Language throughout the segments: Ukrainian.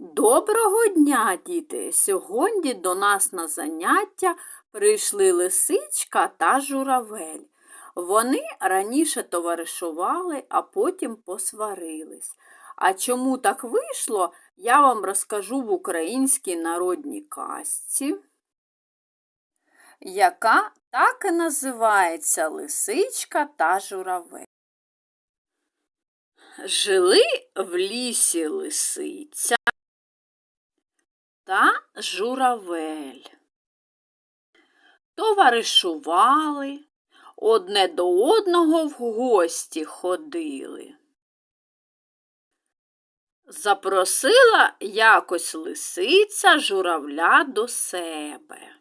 Доброго дня, діти! Сьогодні до нас на заняття прийшли лисичка та журавель. Вони раніше товаришували, а потім посварились. А чому так вийшло, я вам розкажу в українській народній казці, яка так і називається Лисичка та журавель. Жили в лісі лисиця та журавель. Товаришували, одне до одного в гості ходили. Запросила якось лисиця журавля до себе.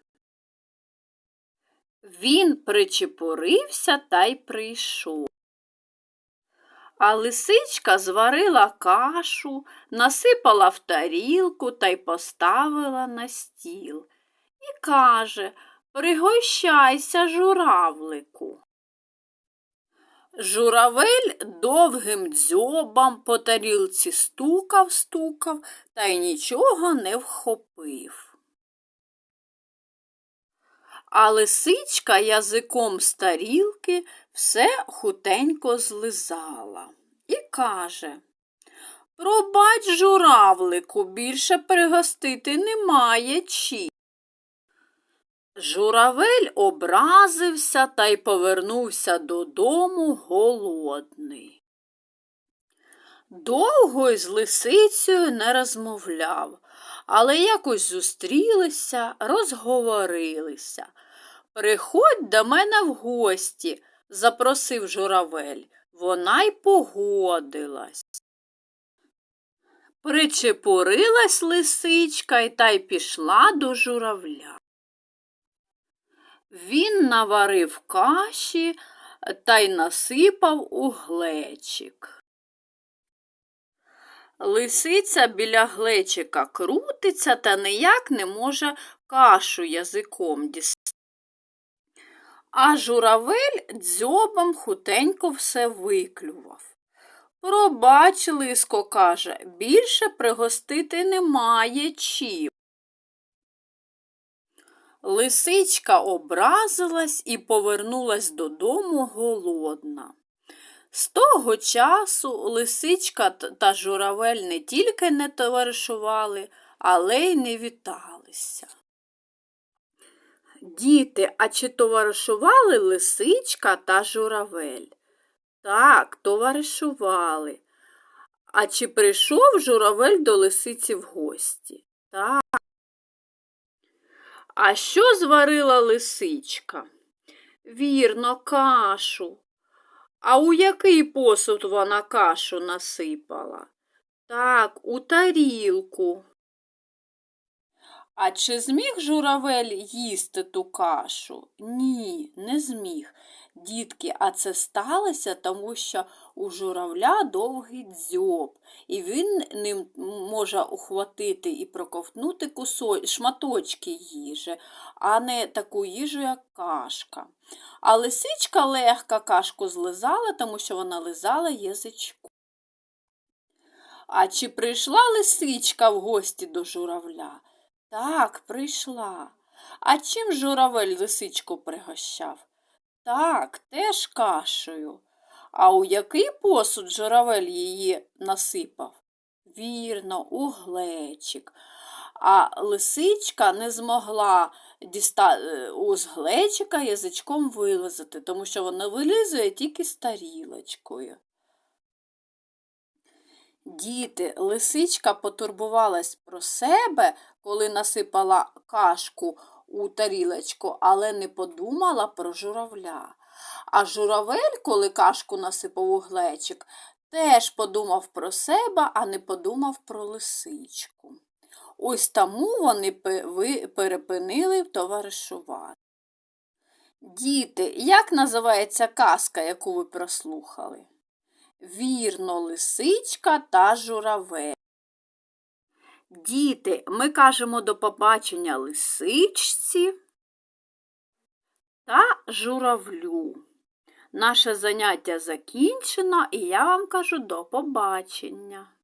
Він причепурився та й прийшов. А лисичка зварила кашу, насипала в тарілку та й поставила на стіл. І каже Пригощайся, журавлику. Журавель довгим дзьобом по тарілці стукав, стукав та й нічого не вхопив. А лисичка язиком з тарілки все хутенько злизала і каже Пробач, журавлику, більше пригостити немає чим. Журавель образився та й повернувся додому голодний. Довго з лисицею не розмовляв, але якось зустрілися, розговорилися. Приходь до мене в гості, запросив журавель. Вона й погодилась. Причепурилась лисичка й та й пішла до журавля. Він наварив каші та й насипав у глечик. Лисиця біля глечика крутиться та ніяк не може кашу язиком дістати. А журавель дзьобом хутенько все виклював. Пробач, лиско, каже, більше пригостити немає чим. Лисичка образилась і повернулась додому голодна. З того часу лисичка та журавель не тільки не товаришували, але й не віталися. Діти, а чи товаришували лисичка та журавель? Так, товаришували. А чи прийшов журавель до лисиці в гості? Так. А що зварила лисичка? Вірно, кашу. А у який посуд вона кашу насипала? Так, у тарілку. А чи зміг журавель їсти ту кашу? Ні, не зміг. Дітки, а це сталося, тому що у журавля довгий дзьоб, і він ним може ухватити і проковтнути кусо... шматочки їжі, а не таку їжу, як кашка. А лисичка легко кашку злизала, тому що вона лизала язичку. А чи прийшла лисичка в гості до журавля? Так, прийшла. А чим журавель лисичку пригощав? Так, теж кашею. А у який посуд журавель її насипав? Вірно, у глечик. А лисичка не змогла діста... з глечика язичком вилизати, тому що вона вилизує тільки з тарілочкою. Діти, лисичка потурбувалась про себе, коли насипала кашку у тарілочку, але не подумала про журавля. А журавель, коли кашку насипав у глечик, теж подумав про себе, а не подумав про лисичку. Ось тому вони перепинили товаришувати. Діти, як називається казка, яку ви прослухали? Вірно, лисичка та журавель. Діти, ми кажемо до побачення лисичці та журавлю. Наше заняття закінчено, і я вам кажу до побачення.